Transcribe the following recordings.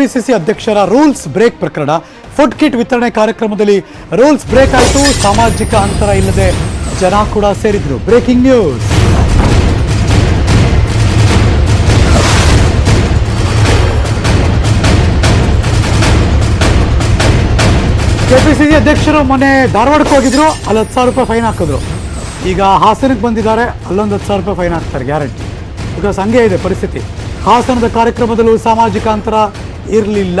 KPCC ಅಧ್ಯಕ್ಷರ rules break ಪ್ರಕರಣ. Food kit ವಿತರಣೆ ಕಾರ್ಯಕ್ರಮದಲ್ಲಿ ರೂಲ್ಸ್ ಬ್ರೇಕ್ ಆಯಿತು. ಸಾಮಾಜಿಕ ಅಂತರ ಇಲ್ಲದೆ ಜನ ಕೂಡ ಸೇರಿದ್ರು. Breaking news. ಕೆಪಿಸಿಸಿ ಅಧ್ಯಕ್ಷರು ಮೊನ್ನೆ ಧಾರವಾಡಕ್ಕೆ ಹೋಗಿದ್ರು. ಅಲ್ಲಿ ಹತ್ತು ಸಾವಿರ ರೂಪಾಯಿ ಫೈನ್ ಹಾಕಿದ್ರು. ಈಗ ಹಾಸನಕ್ಕೆ ಬಂದಿದ್ದಾರೆ. ಅಲ್ಲೊಂದು ಹತ್ತು ಸಾವಿರ ರೂಪಾಯಿ ಫೈನ್ ಹಾಕ್ತಾರೆ. ಗ್ಯಾರಂಟಿ. ಬಿಕಾಸ್ ಹಂಗೆ ಇದೆ ಪರಿಸ್ಥಿತಿ. ಹಾಸನದ ಕಾರ್ಯಕ್ರಮದಲ್ಲೂ ಸಾಮಾಜಿಕ ಅಂತರ ಇರಲಿಲ್ಲ.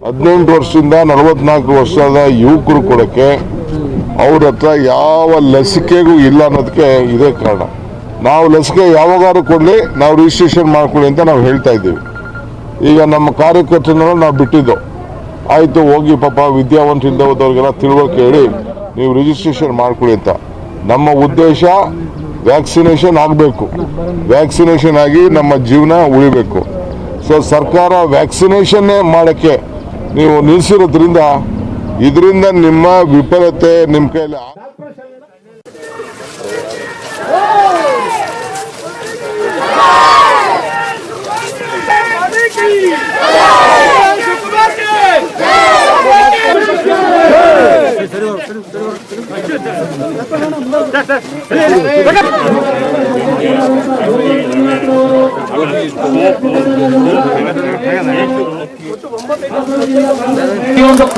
ಹದಿನೆಂಟು ವರ್ಷದಿಂದ ನಲವತ್ನಾಲ್ಕು ವರ್ಷದ ಯುವಕರು ಕೊಡಕ್ಕೆ ಅವ್ರ ಹತ್ರ ಯಾವ ಲಸಿಕೆಗೂ ಇಲ್ಲ ಅನ್ನೋದಕ್ಕೆ ಇದೇ ಕಾರಣ. ನಾವು ಲಸಿಕೆ ಯಾವಾಗಾದ್ರೂ ಕೊಡಲಿ, ನಾವು ರಿಜಿಸ್ಟ್ರೇಷನ್ ಮಾಡ್ಕೊಳ್ಳಿ ಅಂತ ನಾವು ಹೇಳ್ತಾ ಇದ್ದೀವಿ. ಈಗ ನಮ್ಮ ಕಾರ್ಯಕರ್ತರನ್ನ ನಾವು ಬಿಟ್ಟಿದ್ದು. ಆಯಿತು, ಹೋಗಿ ಪಾಪ ವಿದ್ಯಾವಂತರಿಂದ ಹೋದವ್ರಿಗೆಲ್ಲ ತಿಳುವಳಿಕೆ ಹೇಳಿ, ನೀವು ರಿಜಿಸ್ಟ್ರೇಷನ್ ಮಾಡ್ಕೊಳ್ಳಿ ಅಂತ. ನಮ್ಮ ಉದ್ದೇಶ ವ್ಯಾಕ್ಸಿನೇಷನ್ ಆಗಬೇಕು. ವ್ಯಾಕ್ಸಿನೇಷನ್ ಆಗಿ ನಮ್ಮ ಜೀವನ ಉಳಿಬೇಕು. ಸೊ ಸರ್ಕಾರ ವ್ಯಾಕ್ಸಿನೇಷನ್ನೇ ಮಾಡೋಕ್ಕೆ ನೀವು ನಿಲ್ಲಿಸಿರೋದ್ರಿಂದ ಇದರಿಂದ ನಿಮ್ಮ ವಿಫಲತೆ ನಿಮ್ಮ ಕೈಯಲ್ಲಿ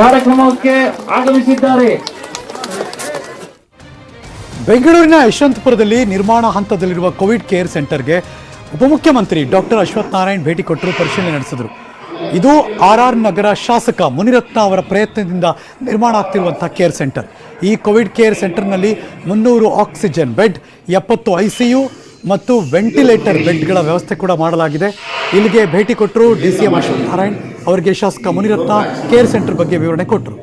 ಕಾರ್ಯಕ್ರಮಕ್ಕೆ ಆಗಮಿಸಿದ್ದಾರೆ. ಬೆಂಗಳೂರಿನ ಯಶವಂತಪುರದಲ್ಲಿ ನಿರ್ಮಾಣ ಹಂತದಲ್ಲಿರುವ ಕೋವಿಡ್ ಕೇರ್ ಸೆಂಟರ್ಗೆ ಉಪಮುಖ್ಯಮಂತ್ರಿ ಡಾಕ್ಟರ್ ಅಶ್ವಥ್ ನಾರಾಯಣ್ ಭೇಟಿ ಕೊಟ್ಟರು ಪರಿಶೀಲನೆ ನಡೆಸಿದರು. ಇದು ಆರ್ ಆರ್ ನಗರ ಶಾಸಕ ಮುನಿರತ್ನ ಅವರ ಪ್ರಯತ್ನದಿಂದ ನಿರ್ಮಾಣ ಆಗ್ತಿರುವಂಥ ಕೇರ್ ಸೆಂಟರ್. ಈ ಕೋವಿಡ್ ಕೇರ್ ಸೆಂಟರ್ನಲ್ಲಿ ಮುನ್ನೂರು ಆಕ್ಸಿಜನ್ ಬೆಡ್, ಎಪ್ಪತ್ತು ಐ ಸಿ ಯು ಮತ್ತು ವೆಂಟಿಲೇಟರ್ ಬೆಡ್ಗಳ ವ್ಯವಸ್ಥೆ ಕೂಡ ಮಾಡಲಾಗಿದೆ. ಇಲ್ಲಿಗೆ ಭೇಟಿ ಕೊಟ್ಟರು D C M Ashwath Narayan. ಅವರಿಗೆ ಶಾಸಕ ಮುನಿರತ್ನ ಕೇರ್ ಸೆಂಟರ್ ಬಗ್ಗೆ ವಿವರಣೆ ಕೊಟ್ಟರು.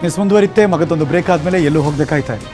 ನ್ಯೂಸ್ ಮುಂದುವರಿತೆ ಮಗದೊಂದು ಬ್ರೇಕ್ ಆದಮೇಲೆ ಎಲ್ಲೂ ಹೋಗಬೇಕಾಯ್ತಾ ಇದೆ.